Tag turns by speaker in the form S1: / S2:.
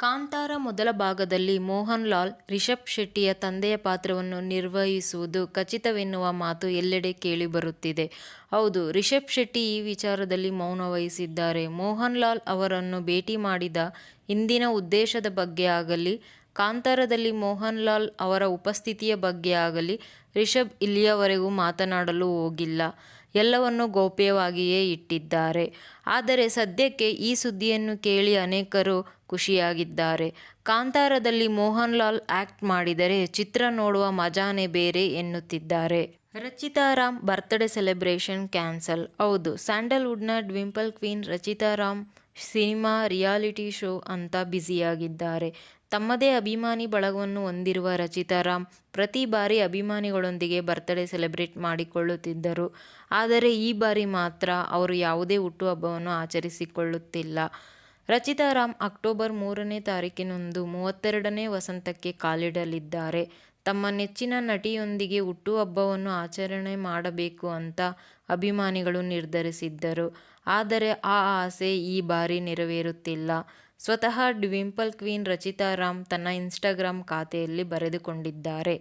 S1: ಕಾಂತಾರ ಮೊದಲ ಭಾಗದಲ್ಲಿ ಮೋಹನ್ ಲಾಲ್ ರಿಷಬ್ ಶೆಟ್ಟಿಯ ತಂದೆಯ ಪಾತ್ರವನ್ನು ನಿರ್ವಹಿಸುವುದು ಖಚಿತವೆನ್ನುವ ಮಾತು ಎಲ್ಲೆಡೆ ಕೇಳಿಬರುತ್ತಿದೆ. ಹೌದು, ರಿಷಬ್ ಶೆಟ್ಟಿ ಈ ವಿಚಾರದಲ್ಲಿ ಮೌನ ವಹಿಸಿದ್ದಾರೆ. ಮೋಹನ್ ಲಾಲ್ ಅವರನ್ನು ಭೇಟಿ ಮಾಡಿದ ಹಿಂದಿನ ಉದ್ದೇಶದ ಬಗ್ಗೆ ಆಗಲಿ, ಕಾಂತಾರದಲ್ಲಿ ಮೋಹನ್ ಲಾಲ್ ಅವರ ಉಪಸ್ಥಿತಿಯ ಬಗ್ಗೆ ಆಗಲಿ ರಿಷಬ್ ಇಲ್ಲಿಯವರೆಗೂ ಮಾತನಾಡಲು ಹೋಗಿಲ್ಲ. ಎಲ್ಲವನ್ನೂ ಗೌಪ್ಯವಾಗಿಯೇ ಇಟ್ಟಿದ್ದಾರೆ. ಆದರೆ ಸದ್ಯಕ್ಕೆ ಈ ಸುದ್ದಿಯನ್ನು ಕೇಳಿ ಅನೇಕರು ಖುಷಿಯಾಗಿದ್ದಾರೆ. ಕಾಂತಾರದಲ್ಲಿ ಮೋಹನ್ ಲಾಲ್ ಆ್ಯಕ್ಟ್ ಮಾಡಿದರೆ ಚಿತ್ರ ನೋಡುವ ಮಜಾನೇ ಬೇರೆ ಎನ್ನುತ್ತಿದ್ದಾರೆ. Rachita Ram birthday celebration cancel ಹೌದು, ಸ್ಯಾಂಡಲ್ವುಡ್ನ dimple queen Rachita Ram cinema, reality show ಅಂತ ಬ್ಯುಸಿಯಾಗಿದ್ದಾರೆ. ತಮ್ಮದೇ ಅಭಿಮಾನಿ ಬಳಗವನ್ನು ಹೊಂದಿರುವ ರಚಿತಾ ರಾಮ್ ಪ್ರತಿ ಬಾರಿ ಅಭಿಮಾನಿಗಳೊಂದಿಗೆ ಬರ್ತ್ಡೇ ಸೆಲೆಬ್ರೇಟ್ ಮಾಡಿಕೊಳ್ಳುತ್ತಿದ್ದರು. ಆದರೆ ಈ ಬಾರಿ ಮಾತ್ರ ಅವರು ಯಾವುದೇ ಹುಟ್ಟುಹಬ್ಬವನ್ನು ಆಚರಿಸಿಕೊಳ್ಳುತ್ತಿಲ್ಲ. ರಚಿತಾ ರಾಮ್ ಅಕ್ಟೋಬರ್ ಮೂರನೇ ತಾರೀಕಿನಂದು ಮೂವತ್ತೆರಡನೇ ವಸಂತಕ್ಕೆ ಕಾಲಿಡಲಿದ್ದಾರೆ. ತಮ್ಮ ನೆಚ್ಚಿನ ನಟಿಯೊಂದಿಗೆ ಹುಟ್ಟುಹಬ್ಬವನ್ನು ಆಚರಣೆ ಮಾಡಬೇಕು ಅಂತ ಅಭಿಮಾನಿಗಳು ನಿರ್ಧರಿಸಿದ್ದರು. ಆದರೆ ಆ ಆಸೆ ಈ ಬಾರಿ ನೆರವೇರುತ್ತಿಲ್ಲ. ಸ್ವತಃ ಡ್ವಿಂಪಲ್ ಕ್ವೀನ್ ರಚಿತಾ ರಾಮ್ ತನ್ನ ಇನ್ಸ್ಟಾಗ್ರಾಮ್ ಖಾತೆಯಲ್ಲಿ ಬರೆದುಕೊಂಡಿದ್ದಾರೆ.